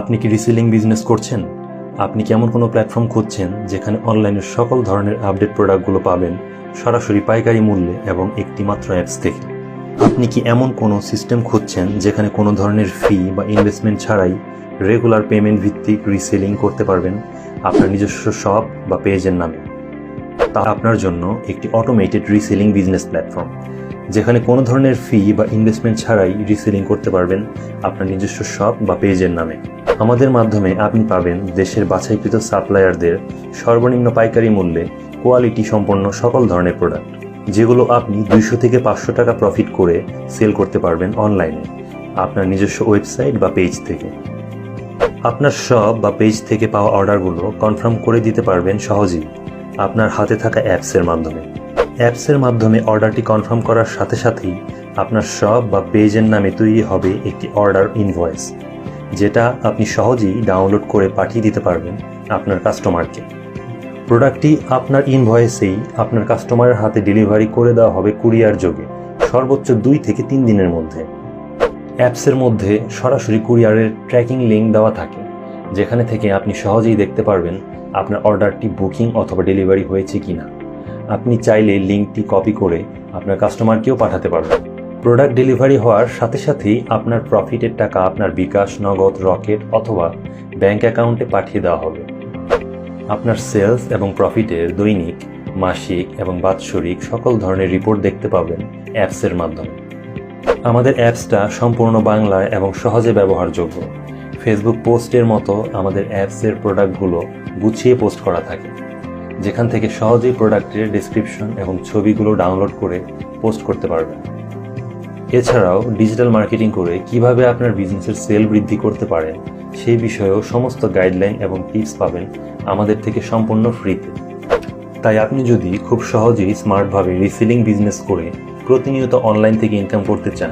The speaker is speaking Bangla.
আপনি কি রিসেলিং বিজনেস করছেন? আপনি কি এমন কোনো প্ল্যাটফর্ম খুঁজছেন যেখানে অনলাইনের সকল ধরনের আপডেট প্রোডাক্টগুলো পাবেন, সরাসরি পাইকারি মূল্যে এবং একটি মাত্র অ্যাপস থেকে? আপনি কি এমন কোনো সিস্টেম খুঁজছেন যেখানে কোনো ধরনের ফি বা ইনভেস্টমেন্ট ছাড়াই রেগুলার পেমেন্ট ভিত্তিক রিসেলিং করতে পারবেন আপনার নিজস্ব শপ বা পেজের নামে? তা আপনার জন্য একটি অটোমেটেড রিসেলিং বিজনেস প্ল্যাটফর্ম যেখানে কোনো ধরনের ফি বা ইনভেস্টমেন্ট ছাড়াই রিসেলিং করতে পারবেন আপনার নিজস্ব শপ বা পেজের নামে। আমাদের মাধ্যমে আপনি পাবেন দেশের বাছাইকৃত সাপ্লায়ারদের সর্বনিম্ন পাইকারি মূল্যে কোয়ালিটি সম্পন্ন সকল ধরনের প্রোডাক্ট, যেগুলো আপনি দুইশো থেকে পাঁচশো টাকা প্রফিট করে সেল করতে পারবেন অনলাইনে আপনার নিজস্ব ওয়েবসাইট বা পেজ থেকে। আপনার শপ বা পেজ থেকে পাওয়া অর্ডারগুলো কনফার্ম করে দিতে পারবেন সহজেই আপনার হাতে থাকা অ্যাপসের মাধ্যমে। অ্যাপসের মাধ্যমে অর্ডারটি কনফার্ম করার সাথে সাথেই আপনার শপ বা পেজের নামে তৈরি হবে একটি অর্ডার ইনভয়েস যেটা আপনি সহজেই ডাউনলোড করে পাঠিয়ে দিতে পারবেন আপনার কাস্টমারকে প্রোডাক্টটি আপনার ইনভয়েসেই আপনার কাস্টমারের হাতে ডেলিভারি করে দেওয়া হবে কুরিয়ার যোগে, সর্বোচ্চ দুই থেকে তিন দিনের মধ্যে। অ্যাপসের মধ্যে সরাসরি কুরিয়ারের ট্র্যাকিং লিঙ্ক দেওয়া থাকে, যেখানে থেকে আপনি সহজেই দেখতে পারবেন আপনার অর্ডারটি বুকিং অথবা ডেলিভারি হয়েছে কি না আপনি চাইলে লিঙ্কটি কপি করে আপনার কাস্টমারকেও পাঠাতে পারবেন। প্রোডাক্ট ডেলিভারি হওয়ার সাথে সাথেই আপনার প্রফিটের টাকা আপনার বিকাশ, নগদ, রকেট অথবা ব্যাংক অ্যাকাউন্টে পাঠিয়ে দেওয়া হবে। আপনার সেলস এবং প্রফিটের দৈনিক, মাসিক এবং বাৎসরিক সকল ধরনের রিপোর্ট দেখতে পাবেন অ্যাপসের মাধ্যমে। আমাদের অ্যাপসটা সম্পূর্ণ বাংলায় এবং সহজে ব্যবহারযোগ্য। ফেসবুক পোস্টের মতো আমাদের অ্যাপসের প্রোডাক্টগুলো গুছিয়ে পোস্ট করা থাকে। যেখান থেকে সহজেই প্রোডাক্টের ডিসক্রিপশন এবং ছবিগুলো ডাউনলোড করে পোস্ট করতে পারবেন। এছাড়াও ডিজিটাল মার্কেটিং করে কীভাবে আপনার বিজনেসের সেল বৃদ্ধি করতে পারেন সেই বিষয়েও সমস্ত গাইডলাইন এবং টিপস পাবেন আমাদের থেকে সম্পূর্ণ ফ্রিতে। তাই আপনি যদি খুব সহজেই স্মার্টভাবে রিসেলিং বিজনেস করে প্রতিনিয়ত অনলাইন থেকে ইনকাম করতে চান